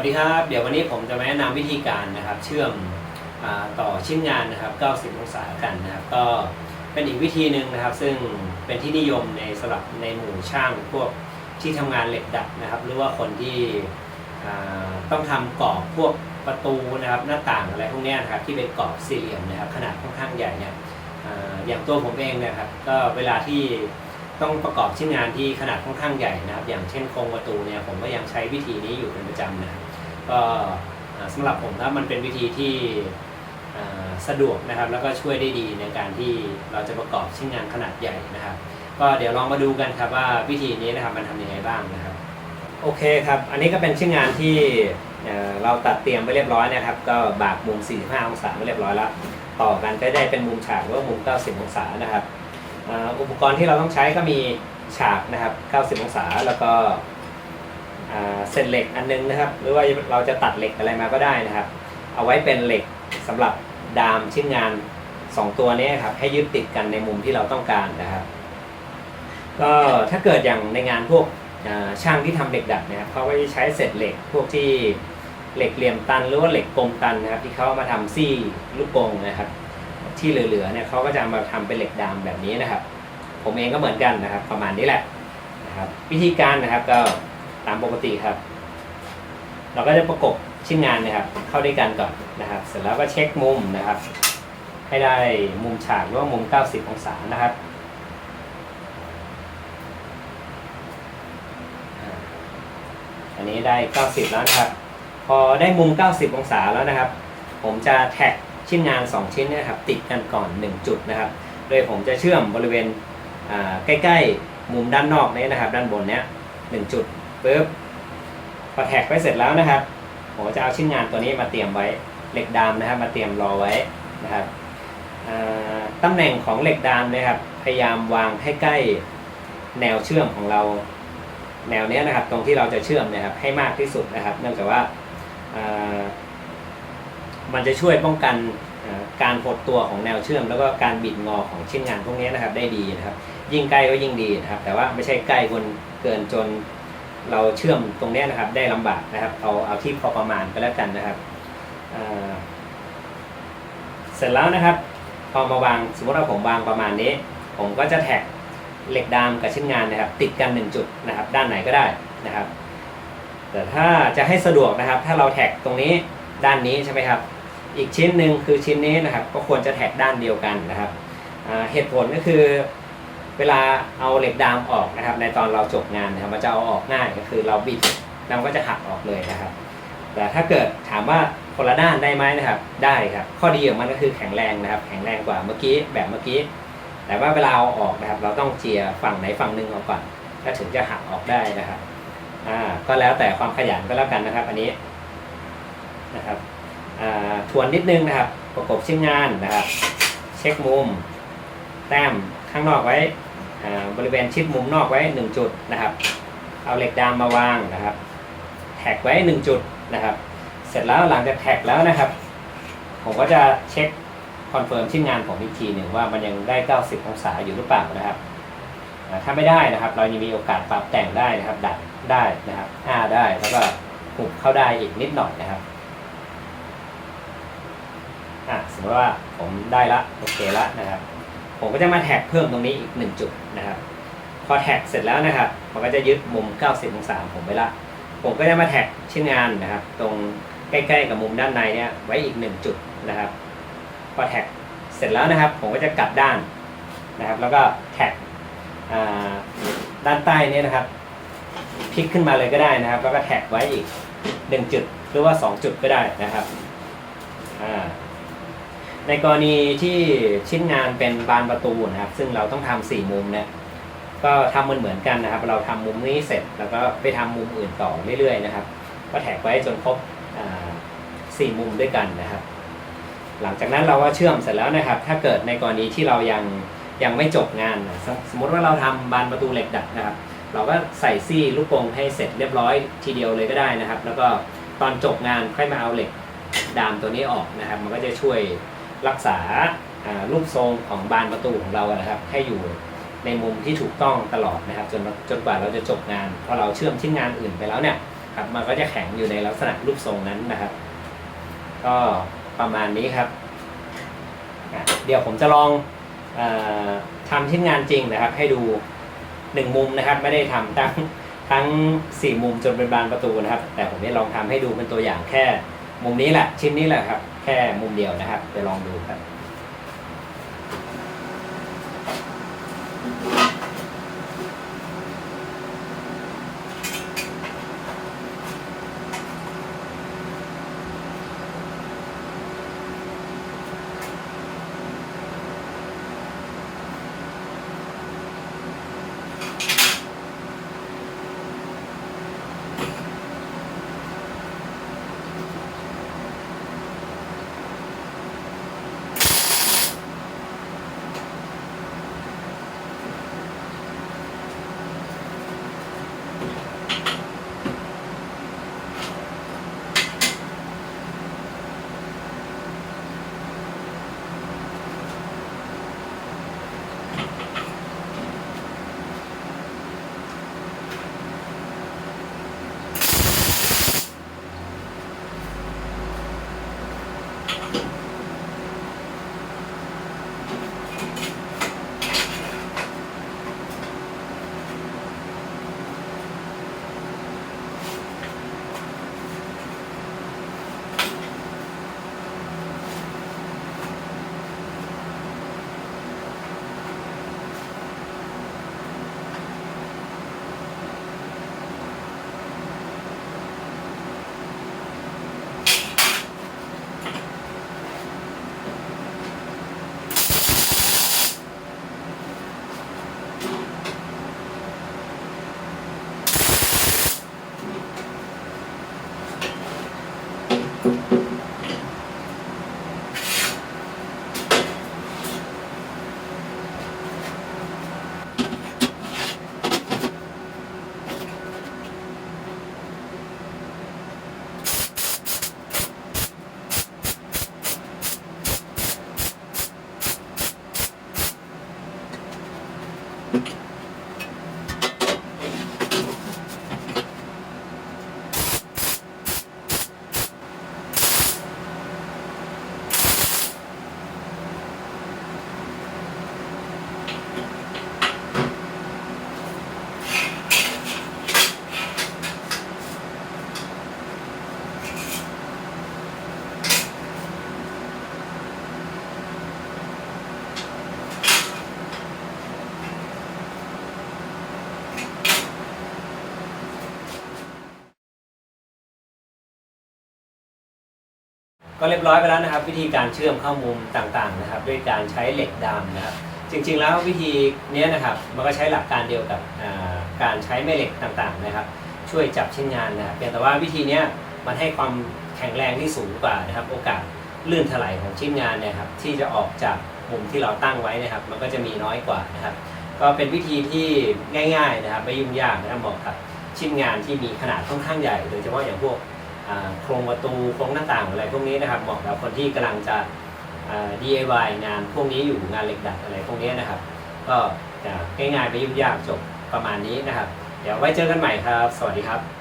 วัสดีครับ เดี๋ยววันนี้ผมจะมาแนะนำวิธีการนะครับ เชื่อมอต่อชิ้นงานนะครับ 90 องศากันนะครับ ก็เป็นอีกวิธีหนึ่งนะครับ ซึ่งเป็นที่นิยมในสำหรับในหมู่ช่างพวกที่ทำงานเหล็กดัดนะครับ หรือว่าคนที่ต้องทำกรอบพวกประตูนะครับหน้าต่างอะไรพวกนี้นะครับที่เป็นกรอบสี่เหลี่ยมนะครับ ขนาดค่อนข้างใหญ่เนี่ยอย่างตัวผมเองนะครับ ก็เวลาที่ต้องประกอบชิ้นงานที่ขนาดค่อนข้างใหญ่นะครับ อย่างเช่นโครงประตูเนี่ยผมก็ยังใช้วิธีนี้อยู่เป็นประจำนะครับ ก็อ่าสำหรับผมนะมันเป็นวิธีที่สะดวกนะครับ แล้วก็ช่วยได้ดีในการที่เราจะประกอบชิ้นงานขนาดใหญ่นะครับ ก็เดี๋ยวลองมาดูกันครับว่าวิธีนี้นะครับมันทำยังไงบ้างนะครับ โอเคครับ อันนี้ก็เป็นชิ้นงานที่เเราตัดเตรียมไปเรียบร้อยนะครับ ก็บากมุม 45 องศาไปเรียบร้อยแล้วต่อกันก็ได้เป็นมุมฉากหรือว่ามุม 90 องศานะครับอุปกรณ์ที่เราต้องใช้ก็มีฉากนะครับ 90 องศาแล้วก็ เศษเหล็กอันนึงนะครับ หรือว่าเราจะตัดเหล็กอะไรมาก็ได้นะครับ เอาไว้เป็นเหล็กสำหรับดามชิ้นงาน 2 ตัวนี้ครับให้ยึดติดกันในมุมที่เราต้องการนะครับ ก็ถ้าเกิดอย่างในงานพวกช่างที่ทำเหล็กดัดนะครับเขาก็จะใช้เศษเหล็กพวกที่เหล็กเหลี่ยมตันหรือว่าเหล็กกลมตันนะครับ ที่เขามาทำซี่ลูกกงนะครับ ที่เหลือๆเนี่ยเขาก็จะมาทำเป็นเหล็กดามแบบนี้นะครับ ผมเองก็เหมือนกันนะครับ ประมาณนี้แหละนะครับ วิธีการนะครับก็ ตามปกติครับ เราก็จะประกบชิ้นงานนะครับ เข้าด้วยกันก่อนนะครับ เสร็จแล้วก็เช็คมุมนะครับ ให้ได้มุมฉากหรือว่ามุม 90 องศานะครับอันนี้ได้ 90 แล้วนะครับ พอได้มุม 90 องศาแล้วนะครับ ผมจะแท็กชิ้นงาน 2 ชิ้นนะครับ ติดกันก่อน 1 จุดนะครับ โดยผมจะเชื่อมบริเวณใกล้ ๆ มุมด้านนอกนี้นะครับ ด้านบนเนี้ยหนึ่งจุด ปุ๊บพอแท็กไว้เสร็จแล้วนะครับผมจะเอาชิ้นงานตัวนี้มาเตรียมไว้เหล็กดามนะครับ มาเตรียมรอไว้นะครับตำแหน่งของเหล็กดามนะครับ พยายามวางให้ใกล้แนวเชื่อมของเราแนวเนี้ยนะครับ ตรงที่เราจะเชื่อมนะครับ ให้มากที่สุดนะครับ เนื่องจากว่ามันจะช่วยป้องกันการหดตัวของแนวเชื่อม แล้วก็การบิดงอของชิ้นงานพวกนี้นะครับ ได้ดีนะครับ ยิ่งใกล้ก็ยิ่งดีนะครับ แต่ว่าไม่ใช่ใกล้คนเกินจน เราเชื่อมตรงนี้นะครับ ได้ลำบากนะครับ เอาเอาที่พอประมาณก็แล้วกันนะครับเสร็จแล้วนะครับ พอมาวางสมมติว่าผมวางประมาณนี้ ผมก็จะแท็กเหล็กดามกับชิ้นงานนะครับ ติดกัน 1 จุดนะครับ ด้านไหนก็ได้นะครับ แต่ถ้าจะให้สะดวกนะครับ ถ้าเราแท็กตรงนี้ด้านนี้ใช่ไหมครับ อีกชิ้นหนึ่งคือชิ้นนี้นะครับ ก็ควรจะแท็กด้านเดียวกันนะครับเหตุผลก็คือ เวลาเอาเหล็กดามออกนะครับ ในตอนเราจบงานนะครับมันจะเอาออกง่ายก็คือเราบิดแล้วมันก็จะหักออกเลยนะครับ แต่ถ้าเกิดถามว่าคนละด้านได้ไหมนะครับ ได้ครับ ข้อดีของมันก็คือแข็งแรงนะครับ แข็งแรงกว่าเมื่อกี้แบบเมื่อกี้ แต่ว่าเวลาเอาออกนะครับ เราต้องเจียฝั่งไหนฝั่งหนึ่งออกก่อนแล้วถึงจะหักออกได้นะครับ อ่า ก็แล้วแต่ความขยันก็แล้วกันนะครับ อันนี้นะครับ อ่า ทวนนิดนึงนะครับ ประกบชิ้นงานนะครับ เช็คมุม แต้ม ข้างนอกไว้บริเวณชิดมุมนอกไว้ 1 จุดนะครับ เอาเหล็กดามมาวางนะครับ แท็กไว้ 1 จุดนะครับ เสร็จแล้วหลังจากแท็กแล้วนะครับ ผมก็จะเช็คคอนเฟิร์มชิ้นงานผมอีกทีหนึ่งว่ามันยังได้ 90 องศาอยู่หรือเปล่านะครับ ถ้าไม่ได้นะครับ เรายังมีโอกาสปรับแต่งได้นะครับ ดัดได้นะครับอ้าได้แล้วก็หุบเข้าได้อีกนิดหน่อยนะครับอะสมมติว่าผมได้ละโอเคละนะครับ ผมก็จะมาแท็กเพิ่มตรงนี้อีก 1 จุดนะครับ พอแท็กเสร็จแล้วนะครับมันก็จะยึดมุม 90 องศาของผมไปละ ผมก็จะมาแท็กชิ้นงานนะครับ ตรงใกล้ๆกับมุมด้านในเนี่ยไว้อีก 1 จุดนะครับ พอแท็กเสร็จแล้วนะครับ ผมก็จะกลับด้านนะครับ แล้วก็แท็กด้านใต้นี่ยนะครับพลิกขึ้นมาเลยก็ได้นะครับ แล้วก็แท็กไว้อีก 1 จุดหรือว่า 2 จุดก็ได้นะครับอ่า ในกรณีที่ชิ้นงานเป็นบานประตูนะครับ ซึ่งเราต้องทำสี่มุมเนี่ยก็ทำมันเหมือนกันนะครับ เราทำมุมนี้เสร็จแล้วก็ไปทำมุมอื่นต่อเรื่อยๆนะครับ ก็แท็กไว้จนครบสี่มุมด้วยกันนะครับ หลังจากนั้นเราก็เชื่อมเสร็จแล้วนะครับ ถ้าเกิดในกรณีที่เรายังยังไม่จบงานนะสมสมมติว่าเราทำบานประตูเหล็กดัดนะครับ เราก็ใส่ซี่ลูกกรงให้เสร็จเรียบร้อยทีเดียวเลยก็ได้นะครับ แล้วก็ตอนจบงานค่อยมาเอาเหล็กดามตัวนี้ออกนะครับ มันก็จะช่วย รักษารูปทรงของบานประตูของเรานะครับให้อยู่ในมุมที่ถูกต้องตลอดนะครับ จนจนกว่าเราจะจบงานพอเราเชื่อมชิ้นงานอื่นไปแล้วเนี่ยครับมันก็จะแข็งอยู่ในลักษณะรูปทรงนั้นนะครับ ก็ประมาณนี้ครับ เดี๋ยวผมจะลองอทำชิ้นงานจริงนะครับ ให้ดูหนึ่งมุมนะครับ ไม่ได้ทำทั้งทั้งสี่มุมจนเป็นบานประตูนะครับ แต่ผมจะลองทำให้ดูเป็นตัวอย่างแค่ มุมนี้แหละชิ้นนี้แหละครับ แค่มุมเดียวนะครับ ไปลองดูครับ ก็เรียบร้อยไปแล้วนะครับ วิธีการเชื่อมเข้ามุมต่างๆนะครับ ด้วยการใช้เหล็กดามนะครับ จริงๆแล้ววิธีนี้นะครับมันก็ใช้หลักการเดียวกับการใช้แม่เหล็กต่างๆนะครับ ช่วยจับชิ้นงานนะครับเพียงแต่ว่าวิธีนี้มันให้ความแข็งแรงที่สูงกว่านะครับ โอกาสลื่นถลายของชิ้นงานนะครับ ที่จะออกจากมุมที่เราตั้งไว้นะครับ มันก็จะมีน้อยกว่านะครับ ก็เป็นวิธีที่ง่าย ๆนะครับ ไม่ยุ่งยากนะครับเหมาะกับชิ้นงานที่มีขนาดค่อนข้างใหญ่โดยเฉพาะอย่างพวก โครงประตูโครงหน้าต่างอะไรพวกนี้นะครับเหมาะกับคนที่กำลังจะ DIY งานพวกนี้อยู่งานเหล็กดัดอะไรพวกนี้นะครับ ก็จะง่ายๆไปยุ่งยากจบประมาณนี้นะครับ เดี๋ยวไว้เจอกันใหม่ครับ สวัสดีครับ